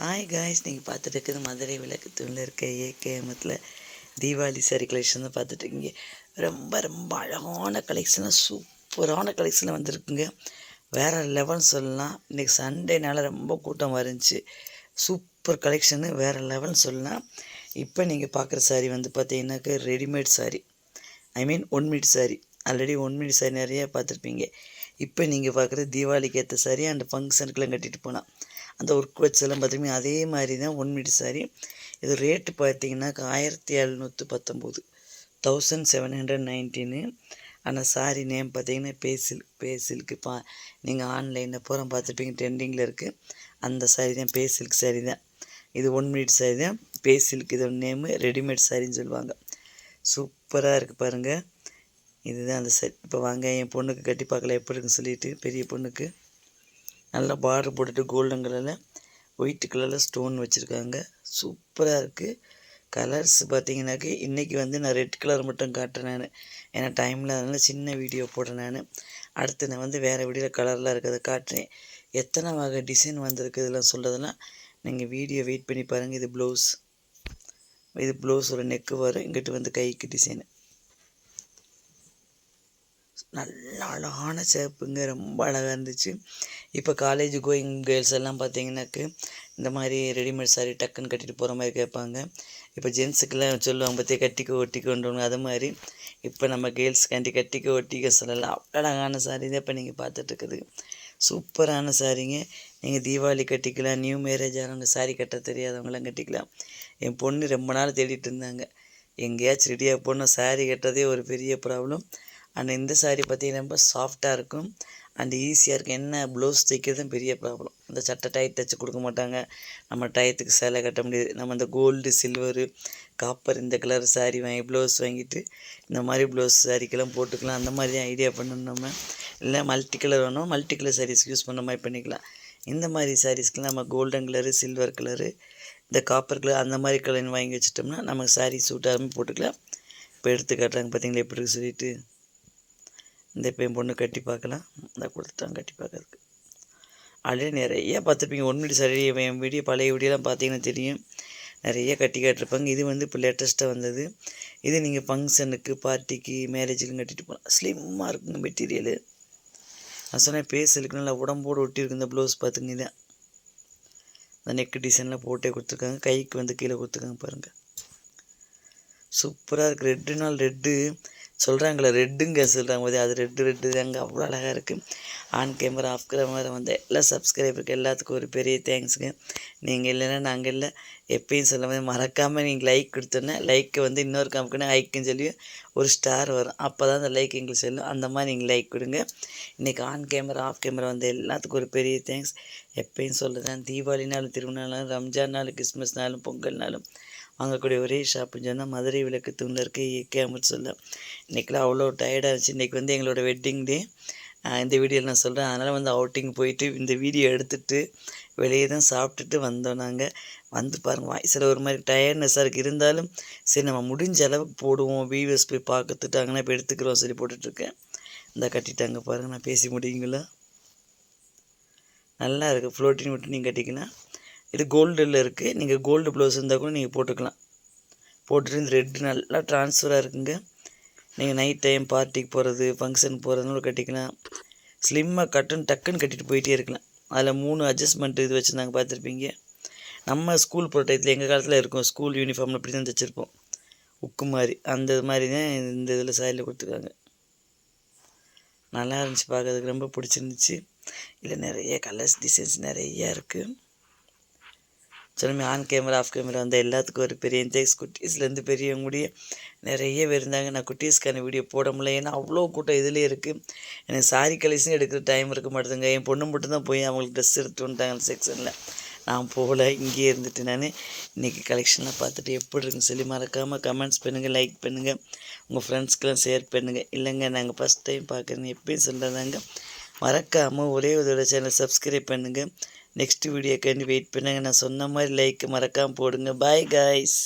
Hi guys நீங்கள் பார்த்துட்டு இருக்கிறது மதுரை விளக்கு தூணில் இருக்க ஏகேஎம்த்தில் தீபாவளி சாரி கலெக்ஷன் தான் பார்த்துட்டு இருக்கீங்க. ரொம்ப ரொம்ப அழகான கலெக்ஷனாக சூப்பரான கலெக்ஷனில் வந்திருக்குங்க. வேறு லெவல் சொல்லலாம். இன்றைக்கி சண்டேனால ரொம்ப கூட்டம் இருந்துச்சு சூப்பர் கலெக்ஷனு வேறு லெவல் சொல்லலாம். இப்போ நீங்கள் பார்க்குற சாரி வந்து பார்த்தீங்கன்னாக்க readymade sari I mean one minute sari already one minute sari நிறையா பார்த்துருப்பீங்க. இப்போ நீங்கள் பார்க்குற தீபாவளிக்கு ஏற்ற சாரி அந்த ஃபங்க்ஷனுக்குலாம் கட்டிட்டு போனால் அந்த ஒர்க் வச்செல்லாம் பார்த்தீங்கன்னா அதே மாதிரி தான் ஒன் மீட்டர் சாரி இது ரேட்டு பார்த்தீங்கன்னாக்கா ஆயிரத்தி எழுநூற்றி பத்தொம்போது தௌசண்ட் செவன் ஹண்ட்ரட் நைன்டீனு ஆனால் சாரி நேம் பார்த்தீங்கன்னா பேசில் பேசிலுக்கு பா நீங்கள் ஆன்லைனில் பூரா பார்த்துருப்பீங்க ட்ரெண்டிங்கில் இருக்குது அந்த சாரி தான் பேசிலுக்கு சாரி தான். இது ஒன் மினிட் சாரி தான். பேசிலுக்கு இதோட நேமு ரெடிமேட் சாரின்னு சொல்லுவாங்க. சூப்பராக இருக்குது பாருங்கள் இதுதான் அந்த சாரி இப்போ வாங்க என் பொண்ணுக்கு கட்டி பார்க்கல எப்படி இருக்குன்னு சொல்லிட்டு பெரிய பொண்ணுக்கு. நல்லா பார்டர் போட்டுட்டு கோல்டன் கலரில் ஒயிட் கலரில் ஸ்டோன் வச்சுருக்காங்க. சூப்பராக இருக்குது கலர்ஸ் பார்த்தீங்கன்னாக்கா இன்றைக்கி வந்து நான் ரெட் கலர் மட்டும் காட்டுறேன் நான். ஏன்னா டைமில் அதனால் சின்ன வீடியோ போடுறேன் நான். அடுத்து நான் வந்து வேறு வீடியோவில் கலர்லாம் இருக்கிறத காட்டுறேன். எத்தனை வகை டிசைன் வந்திருக்கு இதெல்லாம் சொல்கிறதுலாம் நீங்கள் வீடியோ வெயிட் பண்ணி பாருங்கள் இது ப்ளவுஸ் இது ப்ளவுஸோட நெக்கு வரும் இங்கிட்டு வந்து கைக்கு டிசைனு நல்ல அழகான சேப்புங்க ரொம்ப அழகாக இருந்துச்சு. இப்போ காலேஜ் கோயிங் கேர்ள்ஸ் எல்லாம் பார்த்தீங்கன்னாக்கு இந்த மாதிரி ரெடிமேட் சாரி டக்குன்னு கட்டிட்டு போகிற மாதிரி கேட்பாங்க இப்போ ஜென்ஸுக்கெல்லாம் சொல்லுவாங்க பார்த்தியா கட்டிக்க ஒட்டிக்கொண்டு அது மாதிரி இப்போ நம்ம கேர்ள்ஸ்க்காண்டி கட்டிக்க ஒட்டிக்க சொல்லலாம். அவ்வளோ அழகான சாரி தான் இப்போ நீங்கள் பார்த்துட்ருக்குது சூப்பரான சாரிங்க நீங்கள் தீபாவளி கட்டிக்கலாம் நியூ மேரேஜ் ஆகிறவங்க சாரி கட்ட தெரியாதவங்களாம் கட்டிக்கலாம். என் பொண்ணு ரொம்ப நாள் தேடிட்டு இருந்தாங்க. எங்கேயாச்சும் ரெடியாக போனால் சாரி கட்டுறதே ஒரு பெரிய ப்ராப்ளம் அண்ட் இந்த சாரீ பார்த்தீங்கன்னா ரொம்ப சாஃப்டாக இருக்கும். அண்ட் ஈஸியாக இருக்கும். என்ன ப்ளவுஸ் தைக்கிறதும் பெரிய ப்ராப்ளம் இந்த சட்டை டைட் தைச்சி கொடுக்க மாட்டாங்க. நம்ம டயத்துக்கு சேலை கட்ட முடியாது. நம்ம இந்த கோல்டு சில்வரு காப்பர் இந்த கலர் சாரீ வாங்கி ப்ளவுஸ் வாங்கிட்டு இந்த மாதிரி ப்ளவுஸ் சாரீக்கெல்லாம் போட்டுக்கலாம். அந்த மாதிரி ஐடியா பண்ணணும் நம்ம. இல்லை மல்டி கலர் வேணும் மல்டி கலர் சாரீஸ் யூஸ் பண்ண மாதிரி பண்ணிக்கலாம். இந்த மாதிரி சாரீஸ்க்கெலாம் நம்ம கோல்டன் கலரு சில்வர் கலரு இந்த காப்பர் கலர் அந்த மாதிரி கலர் வாங்கி வச்சிட்டோம்னா நமக்கு சாரீ சூட்டாகவும் போட்டுக்கலாம். இப்போ எடுத்து காட்டுறாங்க பார்த்தீங்களா? எப்படி சொல்லிட்டு. இந்த இப்போ என் பொண்ணு கட்டி பார்க்கலாம். இந்த கொடுத்துட்டாங்க கட்டி பார்க்கறதுக்கு. ஆல்ரெடி நிறைய பார்த்துருப்பீங்க. ஒன் மினிட் சரி என் வீடியோ பழைய வீடியோலாம் பார்த்தீங்கன்னா தெரியும். நிறைய கட்டி காட்டிருப்பாங்க. இது வந்து இப்போ லேட்டஸ்ட்டாக வந்தது. இது நீங்கள் ஃபங்க்ஷனுக்கு பார்ட்டிக்கு மேரேஜுக்கு கட்டிட்டு போகலாம் ஸ்லிம்மாக இருக்குங்க மெட்டீரியலு நான் சொன்னேன் பேசலுக்கு நல்லா உடம்போடு ஒட்டியிருக்கு. இந்த ப்ளவுஸ் பார்த்துங்க இதான். இந்த நெக்கு டிசைனில் போட்டே கொடுத்துருக்காங்க. கைக்கு வந்து கீழே கொடுத்துருக்காங்க பாருங்கள் சூப்பராக இருக்குது ரெட்டு நாள் ரெட்டு சொல்கிறாங்களே ரெட்டுங்க சொல்கிறாங்க போதே அது ரெட்டு ரெட்டு தாங்க அவ்வளோ அழகாக இருக்குது ஆன் கேமரா ஆஃப் கேமரா வந்து எல்லா சப்ஸ்கிரைபருக்கு எல்லாத்துக்கும் ஒரு பெரிய தேங்க்ஸுங்க நீங்கள் இல்லைன்னா நாங்கள் இல்லை. எப்பயும் சொல்ல மாதிரி மறக்காமல் நீங்கள் லைக் கொடுத்தோன்னே லைக்கை வந்து இன்னொரு காமிக்கணும் ஹைக்குன்னு சொல்லி ஒரு ஸ்டார் வரும். அப்போ தான் அந்த லைக் எங்களுக்கு செல்லும். அந்த மாதிரி நீங்கள் லைக் கொடுங்க. இன்றைக்கி ஆன் கேமரா ஆஃப் கேமரா வந்து எல்லாத்துக்கும் ஒரு பெரிய தேங்க்ஸ் எப்பயும் சொல்லுதான் தீபாவளினாலும் திருவிழானாலும் ரம்ஜான்னாலும் கிறிஸ்மஸ்னாலும் பொங்கல்னாலும் வாங்கக்கூடிய ஒரே ஷாப்புன்னு சொன்னால் மதுரை விளக்கு தூணில் இருக்க ஏகே அமர் சொல்ல. இன்றைக்கெலாம் அவ்வளோ டயர்டாக இருந்துச்சு. இன்றைக்கி வந்து எங்களோட வெட்டிங் டே இந்த வீடியோவில் நான் சொல்கிறேன் அதனால் வந்து அவுட்டிங் போயிட்டு இந்த வீடியோ எடுத்துகிட்டு வெளியே தான் சாப்பிட்டுட்டு வந்தோம் நாங்கள் வந்து பாருங்கள் வாய்ஸில் ஒரு மாதிரி டயர்ட்னஸாக இருக்குது இருந்தாலும் சரி நம்ம முடிஞ்ச அளவுக்கு போடுவோம். வீவர்ஸ் போய் பார்க்கத்துட்டாங்கன்னா இப்போ எடுத்துக்கிறோம் சரி போட்டுட்ருக்கேன். இந்த கட்டிட்டாங்க பாருங்கள் நான் பேசி முடியுங்களா? நல்லா இருக்குது ஃப்ளோட்டின் விட்டு நீங்கள் கட்டிக்கலாம் இது கோல்டில் இருக்குது நீங்கள் கோல்டு ப்ளவுஸ் இருந்தால் கூட நீங்கள் போட்டுக்கலாம். போட்டுட்டு இந்த ரெட்டு நல்லா ட்ரான்ஸ்ஃபராக இருக்குங்க. நீங்கள் நைட் டைம் பார்ட்டிக்கு போகிறது ஃபங்க்ஷன் போகிறதுனால கட்டிக்கலாம். ஸ்லிம்மாக கட்டுன்னு டக்குன்னு கட்டிட்டு போயிட்டே இருக்கலாம். அதில் மூணு அட்ஜஸ்ட்மெண்ட் இது வச்சுருந்தாங்க பார்த்துருப்பீங்க. நம்ம ஸ்கூல் போகிற டயத்தில் எங்கள் காலத்தில் இருக்கும்? ஸ்கூல் யூனிஃபார்மில் இப்படி தான் தைச்சிருப்போம். உக்கு மாதிரி. அந்த மாதிரி தான் இந்த இதில் சாயில் கொடுத்துருக்காங்க. நல்லா இருந்துச்சு பார்க்கறதுக்கு. ரொம்ப பிடிச்சிருந்துச்சு. இல்லை நிறைய கலர்ஸ் டிசைன்ஸ் நிறையா இருக்குது சொன்னமே ஆன் கேமரா ஆஃப் கேமரா வந்து எல்லாத்துக்கும் ஒரு பெரிய தேங்க்ஸ் குட்டீஸ்லேருந்து பெரியவங்க முடிய நிறைய பேர் இருந்தாங்க. நான் குட்டீஸ்க்கான வீடியோ போட முடியல. ஏன்னா அவ்வளோ கூட்டம் இதிலே இருக்குது எனக்கு சாரி கலெக்ஷன் எடுக்கிற டைம் இருக்க மாட்டேதுங்க. என் பொண்ணு மட்டும்தான் போய் அவங்களுக்கு ட்ரெஸ் எடுத்து வந்துட்டாங்க செக்ஷனில் நான் போகல. இங்கேயே இருந்துட்டு நான் இன்றைக்கி கலெக்ஷனை பார்த்துட்டு எப்படி இருக்குன்னு சொல்லி மறக்காமல் கமெண்ட்ஸ் பண்ணுங்கள் லைக் பண்ணுங்கள் உங்கள் ஃப்ரெண்ட்ஸ்க்கெலாம் ஷேர் பண்ணுங்கள் இல்லைங்க நாங்கள் ஃபஸ்ட் டைம் பார்க்குறேன்னு எப்பயும் சொல்கிறதாங்க மறக்காமல் ஒரே ஒரு சேனல் சப்ஸ்கிரைப் பண்ணுங்கள் நெக்ஸ்ட் வீடியோக்காண்டி வெயிட் பண்ணுங்கள் நான் சொன்ன மாதிரி லைக் மறக்காமல் போடுங்க. Bye guys